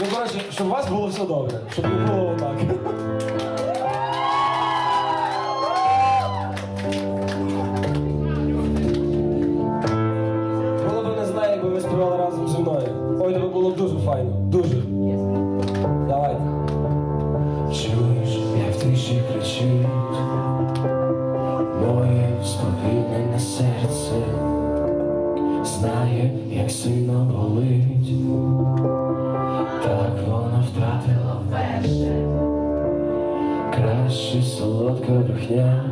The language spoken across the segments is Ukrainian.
Ну, коротше, щоб у вас було все добре, щоб не було отак. Було б не знаю, якби ви співали разом зі мною. Ой, це було б дуже файно. Дуже. Давайте. Чуєш, як в тиші кричить Моє споріднене серце Знає, як сильно болить Краще солодка брехня.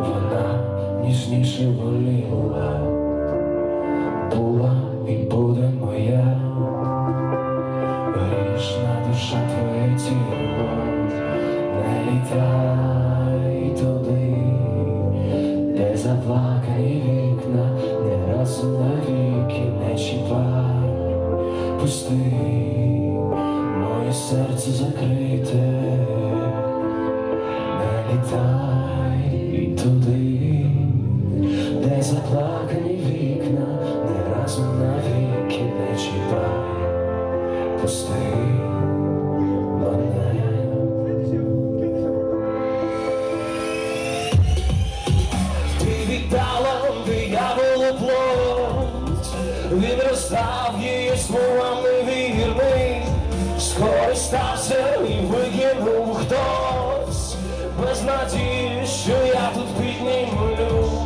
Вона ніжніше боліла Була і буде моя. Грішна душа твоє тіло, не літай туди, де заплакані вікна, не разом навіки не чіпай, пусти, моє серце закрите, де заплакані вікна, не разом навіки не чіпай. Пусти мене. Ти віддала дияволу плоть, він роздав її словам невірний, скористався і викинув хтось, без надії, що я тут піднімлю.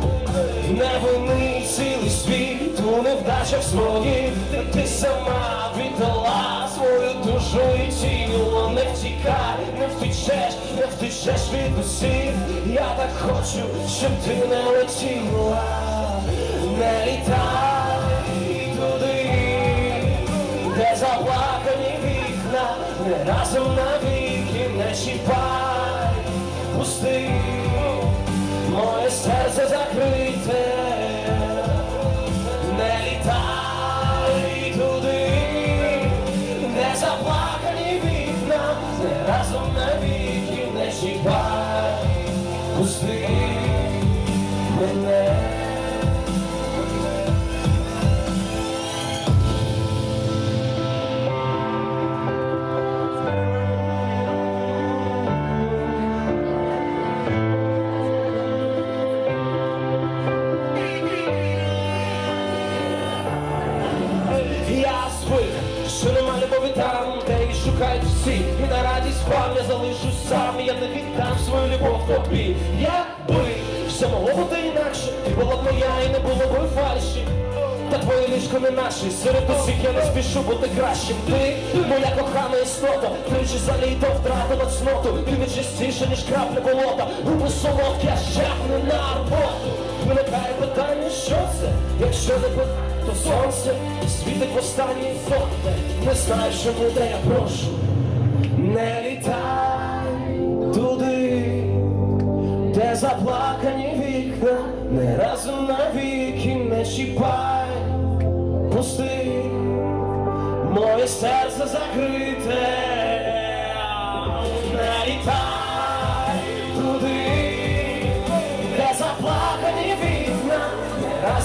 Невинний цілий світ у невдачах своїх, ти сама віддала свою душу і тіло, не втікай, не втечеш, не втечеш від усіх. Я так хочу, щоб ти не летіла, не літай туди, де заплакані вікна, не разом навіки не чіпай, пусти, моє серце закрите, не літай туди, не заплакані вікна, не разом навіки не чіпай, пусти Я звик, що нема любові там, де її шукають всі. І на радість вам я залишусь сам, я не віддам свою любов тобі. Якби все могло бути інакше, ти була б моя і не було б фальші. Та твоє ліжко не наше, серед усіх я не спішу бути кращим. Ти, моя кохана істота, тричі за літо втратила цноту. Ти не чистіше, ніж крапля болота, губи солодкі, а шлях на роботу Виникає питання, що це, якщо не пи- то сонце світить в останній фото Не знаю, що буде, я прошу. Не літай туди, де заплакані вікна, не разом навіки не чіпай, пусти, моє серце закрите, не літай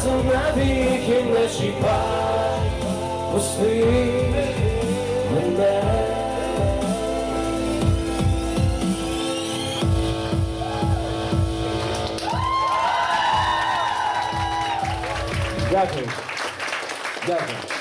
разом навіки не чіпай, пусти мене. Дякую. Дякую.